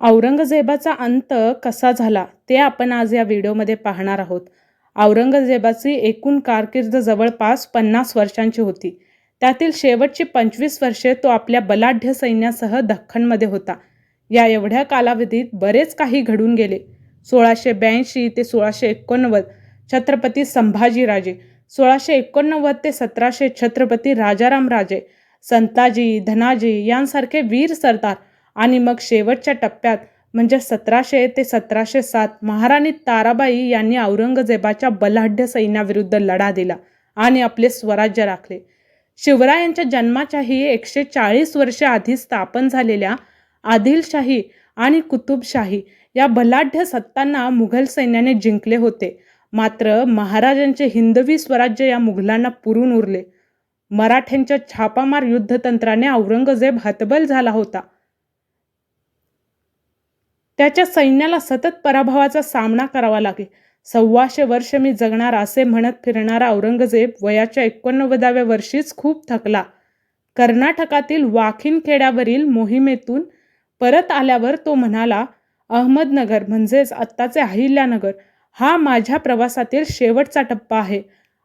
औरंगजेबाचा अंत कसा झाला ते आपण आज या व्हिडिओमध्ये पाहणार आहोत. औरंगजेबाची एकूण कारकीर्द जवळपास पन्नास वर्षांची होती. त्यातील शेवटची पंचवीस वर्षे तो आपल्या बलाढ्य सैन्यासह दख्खनमध्ये होता. या एवढ्या कालावधीत बरेच काही घडून गेले. सोळाशे ब्याऐंशी ते सोळाशे एकोणनव्वद छत्रपती संभाजीराजे सोळाशे एकोणनव्वद ते सतराशे छत्रपती राजाराम राजे संताजी धनाजी यांसारखे वीर सरदार आणि मग शेवटच्या टप्प्यात म्हणजे सतराशे ते सतराशे सात महाराणी ताराबाई यांनी औरंगजेबाच्या बलाढ्य सैन्याविरुद्ध लढा दिला आणि आपले स्वराज्य राखले. शिवरायांच्या जन्माच्याही एकशे चाळीस वर्षे आधी स्थापन झालेल्या आदिलशाही आणि कुतुबशाही या बलाढ्य सत्तांना मुघल सैन्याने जिंकले होते. मात्र महाराजांचे हिंदवी स्वराज्य या मुघलांना पुरून उरले. मराठ्यांच्या छापामार युद्धतंत्राने औरंगजेब हतबल झाला होता. त्याच्या सैन्याला सतत पराभवाचा सामना करावा लागे. सव्वाशे वर्ष मी जगणार असे म्हणत फिरणारा औरंगजेब वयाच्या एकोणनव्वदाव्या वर्षीच खूप थकला. कर्नाटकातील वाखिन खेड्यावरील मोहिमेतून परत आल्यावर तो म्हणाला अहमदनगर म्हणजेच आत्ताचे अहिल्यानगर हा माझ्या प्रवासातील शेवटचा टप्पा आहे.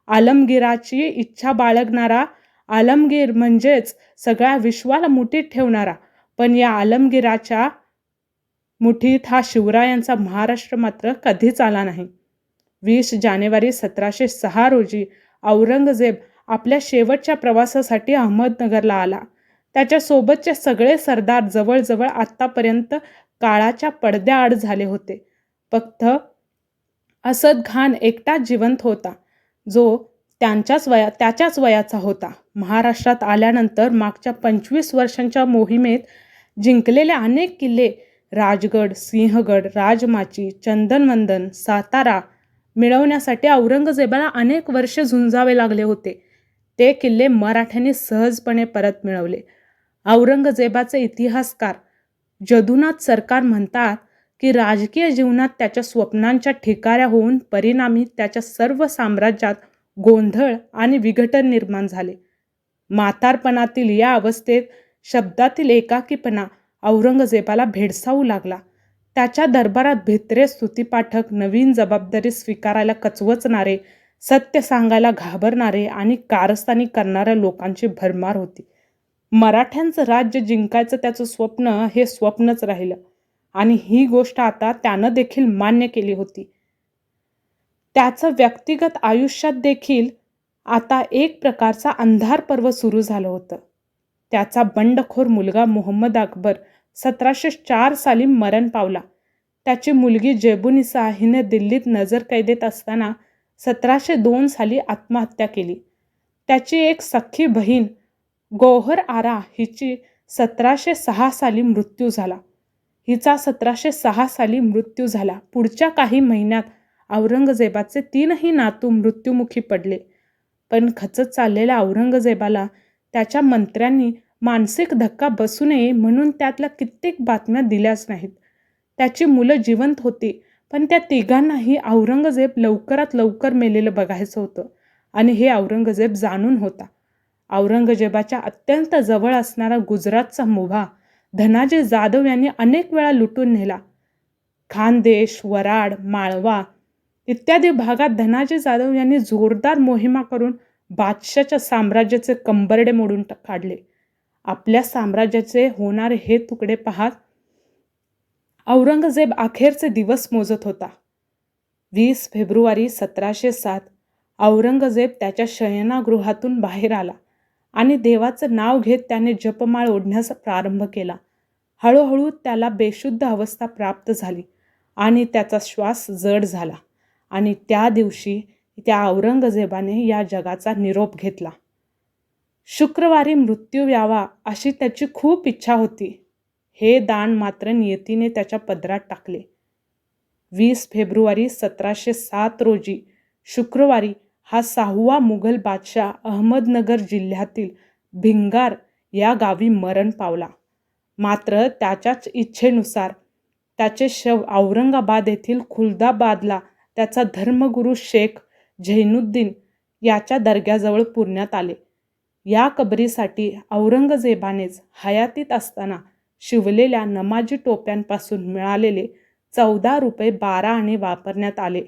आलमगिराची इच्छा बाळगणारा आलमगीर म्हणजेच सगळ्या विश्वाला मुठीत ठेवणारा पण या आलमगिराच्या मुठीत हा शिवरायांचा महाराष्ट्र मात्र कधीच आला नाही. वीस जानेवारी सतराशे सहा रोजी औरंगजेब आपल्या शेवटच्या प्रवासासाठी अहमदनगरला आला. त्याच्यासोबतचे सगळे सरदार जवळजवळ आत्तापर्यंत काळाच्या पडद्याआड झाले होते. फक्त असद खान एकटाच जिवंत होता. जो त्यांच्याच वया त्याच्याच वयाचा होता. महाराष्ट्रात आल्यानंतर मागच्या पंचवीस वर्षांच्या मोहिमेत जिंकलेले अनेक किल्ले राजगड सिंहगड राजमाची चंदनवंदन सातारा मिळवण्यासाठी औरंगजेबाला अनेक वर्षे झुंजावे लागले होते. ते किल्ले मराठ्यांनी सहजपणे परत मिळवले. औरंगजेबाचे इतिहासकार जदुनाथ सरकार म्हणतात की राजकीय जीवनात त्याच्या स्वप्नांच्या ठिकाऱ्या होऊन परिणामी त्याच्या सर्व साम्राज्यात गोंधळ आणि विघटन निर्माण झाले. म्हातारपणातील या अवस्थेत शब्दातील एकाकीपणा औरंगजेबाला भेडसावू लागला. त्याच्या दरबारात भित्रे स्तुतीपाठक नवीन जबाबदारी स्वीकारायला कचवचणारे सत्य सांगायला घाबरणारे आणि कारस्थानी करणाऱ्या लोकांची भरमार होती. मराठ्यांचं राज्य जिंकायचं त्याचं स्वप्न हे स्वप्नच राहिलं आणि ही गोष्ट आता त्यानं देखील मान्य केली होती. त्याचं व्यक्तिगत आयुष्यात देखील आता एक प्रकारचा अंधार पर्व सुरू झालं होतं. त्याचा बंडखोर मुलगा मोहम्मद अकबर सतराशे चार साली मरण पावला. त्याची मुलगी जेबुनिसा हिने दिल्लीत नजर कैदेत असताना सतराशे दोन साली आत्महत्या केली. त्याची एक सख्खी बहीण गोहर आरा हिची सतराशे सहा साली मृत्यू झाला. हिचा सतराशे सहा साली मृत्यू झाला. पुढच्या काही महिन्यात औरंगजेबाचे तीनही नातू मृत्युमुखी पडले. पण खचत चाललेल्या औरंगजेबाला त्याच्या मंत्र्यांनी मानसिक धक्का बसू नये म्हणून त्यातल्या कित्येक बातम्या दिल्याच नाहीत. त्याची मुलं जिवंत होती पण त्या तिघांनाही औरंगजेब लवकरात लवकर मेलेलं बघायचं होतं आणि हे औरंगजेब जाणून होता. औरंगजेबाच्या अत्यंत जवळ असणारा गुजरातचा मुभा धनाजी जाधव यांनी अनेक वेळा लुटून नेला. खानदेश वराड माळवा इत्यादी भागात धनाजी जाधव यांनी जोरदार मोहिमा करून बादशाच्या साम्राज्याचे कंबरडे मोडून काढले. आपल्या साम्राज्याचे होणारे हे तुकडे पाहत औरंगजेब अखेरचे दिवस मोजत होता. वीस फेब्रुवारी सतराशे सात औरंगजेब त्याच्या शयनागृहातून बाहेर आला आणि देवाचं नाव घेत त्याने जपमाळ ओढण्यास प्रारंभ केला. हळूहळू त्याला बेशुद्ध अवस्था प्राप्त झाली आणि त्याचा श्वास जड झाला आणि त्या दिवशी त्या औरंगजेबाने या जगाचा निरोप घेतला. शुक्रवारी मृत्यू यावा अशी त्याची खूप इच्छा होती. हे दान मात्र नियतीने त्याच्या पदरात टाकले. वीस फेब्रुवारी सतराशे सात रोजी शुक्रवारी हा सहावा मुघल बादशाह अहमदनगर जिल्ह्यातील भिंगार या गावी मरण पावला. मात्र त्याच्याच इच्छेनुसार त्याचे शव औरंगाबाद येथील खुलदाबादला त्याचा धर्मगुरू शेख झैनुद्दीन याच्या दर्ग्याजवळ पुरण्यात आले. या कबरीसाठी औरंगजेबानेच हयातीत असताना शिवलेल्या नमाजी टोप्यांपासून मिळालेले चौदा रुपये बारा आणि वापरण्यात आले.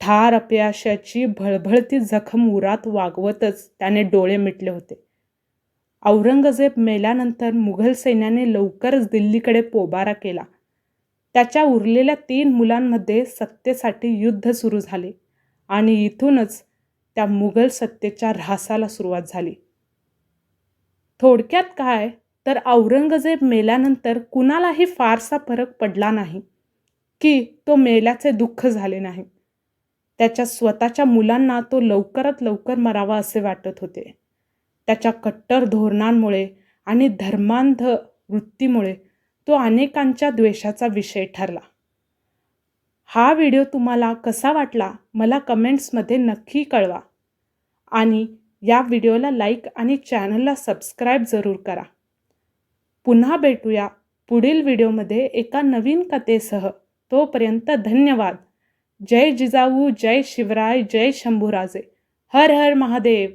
ठार अपयाशाची भळभळती जखम उरात वागवतच त्याने डोळे मिटले होते. औरंगजेब मेल्यानंतर मुघल सैन्याने लवकरच दिल्लीकडे पोबारा केला. त्याच्या उरलेल्या तीन मुलांमध्ये सत्तेसाठी युद्ध सुरू झाले. आणि इथूनच त्या मुघल सत्तेच्या ऱ्हासाला सुरुवात झाली. थोडक्यात काय? तर औरंगजेब मेल्यानंतर कुणालाही फारसा फरक पडला नाही की तो मेल्याचे दुःख झाले नाही. त्याच्या स्वतःच्या मुलांना तो लवकरात लवकर मरावा असे वाटत होते. त्याच्या कट्टर धोरणांमुळे आणि धर्मांध वृत्तीमुळे तो अनेकांच्या द्वेषाचा विषय ठरला. हा व्हिडिओ तुम्हाला कसा वाटला मला कमेंट्समध्ये नक्की कळवा. आणि या व्हिडिओला लाईक आणि चॅनलला सबस्क्राईब जरूर करा. पुन्हा भेटूया पुढील व्हिडिओमध्ये एका नवीन कथेसह. तोपर्यंत धन्यवाद. जय जिजाऊ जय शिवराय जय शंभूराजे. हर हर महादेव.